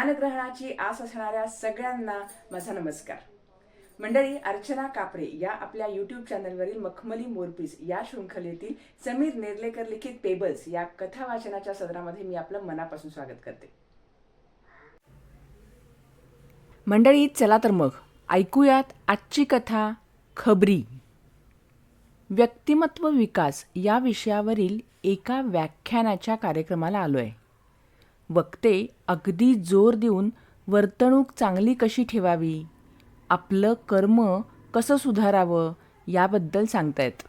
ज्ञानग्रहणाची आस असणाऱ्या सगळ्यांना माझा नमस्कार. मंडळी अर्चना कापरे या आपल्या युट्यूब चॅनलवरील मखमली मोरपीस या शृंखलेतील समीर नेर्लेकर लिखित पेबल्स या कथा वाचनाच्या सदरामध्ये मी आपलं मनापासून स्वागत करते. मंडळी चला तर मग ऐकूयात आजची कथा खबरी. व्यक्तिमत्व विकास या विषयावरील एका व्याख्यानाच्या कार्यक्रमाला आलो आहे वक्ते अगदी जोर देऊन वर्तणूक चांगली कशी ठेवावी? आपलं कर्म कसं सुधारावं याबद्दल सांगतायत.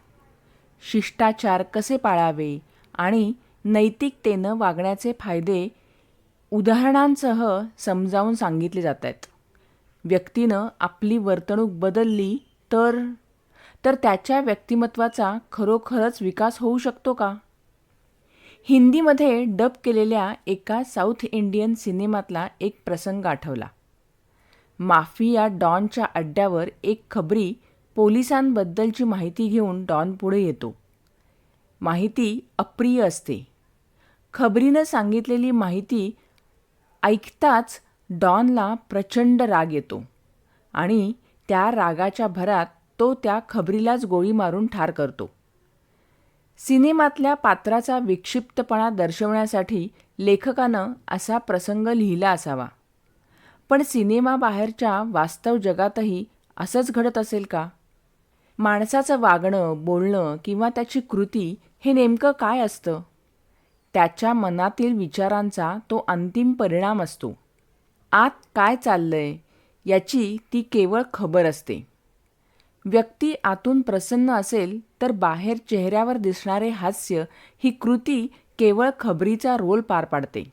शिष्टाचार कसे पाळावे आणि नैतिकतेनं वागण्याचे फायदे उदाहरणांसह समजावून सांगितले जात आहेत व्यक्तीनं आपली वर्तणूक बदलली तर? तर त्याच्या व्यक्तिमत्वाचा खरोखरच विकास होऊ शकतो का? हिंदीमध्ये डब केलेल्या एका साऊथ इंडियन सिनेमातला एक प्रसंग आठवला. माफिया डॉनच्या अड्ड्यावर एक खबरी पोलिसांबद्दलची माहिती घेऊन डॉन पुढे येतो. माहिती अप्रिय असते. खबरीनं सांगितलेली माहिती ऐकताच डॉनला प्रचंड राग येतो आणि त्या रागाच्या भरात तो त्या खबरीलाच गोळी मारून ठार करतो. सिनेमातल्या पात्राचा विक्षिप्तपणा दर्शवण्यासाठी लेखकानं असा प्रसंग लिहिला असावा. पण सिनेमाबाहेरच्या वास्तव जगातही असंच घडत असेल का? माणसाचं वागणं बोलणं किंवा त्याची कृती हे नेमकं काय असतं? त्याच्या मनातील विचारांचा तो अंतिम परिणाम असतो. आत काय चाललंय याची ती केवळ खबर असते. व्यक्ती आतून प्रसन्न असेल तर बाहेर चेहऱ्यावर दिसणारे हास्य ही कृती केवळ खबरीचा रोल पार पाडते.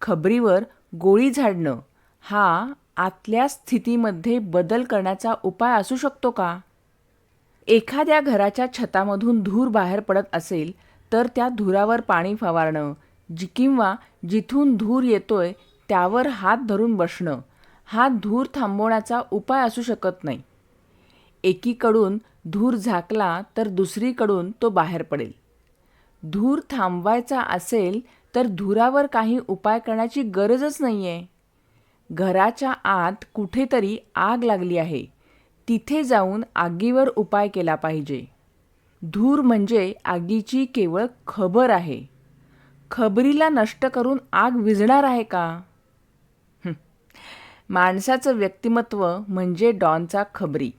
खबरीवर गोळी झाडणं हा आतल्या स्थितीमध्ये बदल करण्याचा उपाय असू शकतो का? एखाद्या घराच्या छतामधून धूर बाहेर पडत असेल तर त्या धुरावर पाणी फवारणं जी किंवा जिथून धूर येतोय त्यावर हात धरून बसणं हा धूर थांबवण्याचा उपाय असू शकत नाही. एकीकडून धूर झाकला तर दुसरीकडून तो बाहेर पडेल. धूर थांबवायचा असेल तर धुरावर काही उपाय करण्याची गरजच नाही आहे घराच्या आत कुठेतरी आग लागली आहे. तिथे जाऊन आगीवर उपाय केला पाहिजे. धूर म्हणजे आगीची केवळ खबर आहे. खबरीला नष्ट करून आग विझणार आहे का? माणसाचं व्यक्तिमत्व म्हणजे डॉनचा खबरी.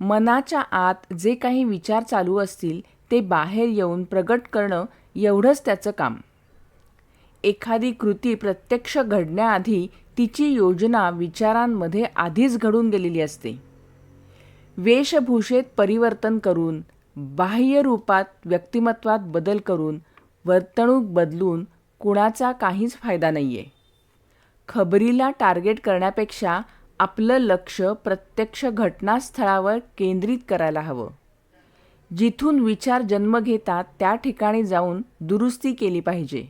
मनाच्या आत जे काही विचार चालू असतील ते बाहेर येऊन प्रगट करणं एवढंच त्याचं काम. एखादी कृती प्रत्यक्ष घडण्याआधी तिची योजना विचारांमध्ये आधीच घडून गेलेली असते. वेशभूषेत परिवर्तन करून बाह्य रूपात व्यक्तिमत्वात बदल करून वर्तणूक बदलून कुणाचा काहीच फायदा नाही आहे खबरीला टार्गेट करण्यापेक्षा आपलं लक्ष प्रत्यक्ष घटनास्थळावर केंद्रित करायला हवं. जिथून विचार जन्म घेतात त्या ठिकाणी जाऊन दुरुस्ती केली पाहिजे.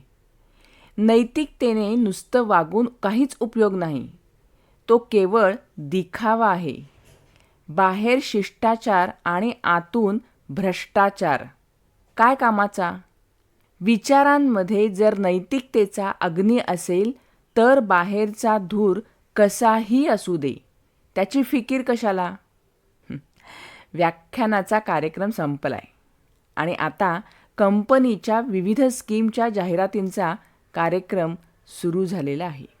नैतिकतेने नुसतं वागून काहीच उपयोग नाही. तो केवळ दिखावा आहे. बाहेर शिष्टाचार आणि आतून भ्रष्टाचार. काय कामाचा? विचारांमध्ये जर नैतिकतेचा अग्नी असेल तर बाहेरचा धूर कसाही असू दे. त्याची फिकीर कशाला? व्याख्यानाचा कार्यक्रम संपलाय. आणि आता कंपनीच्या विविध स्कीमच्या जाहिरातींचा कार्यक्रम सुरू झालेला आहे.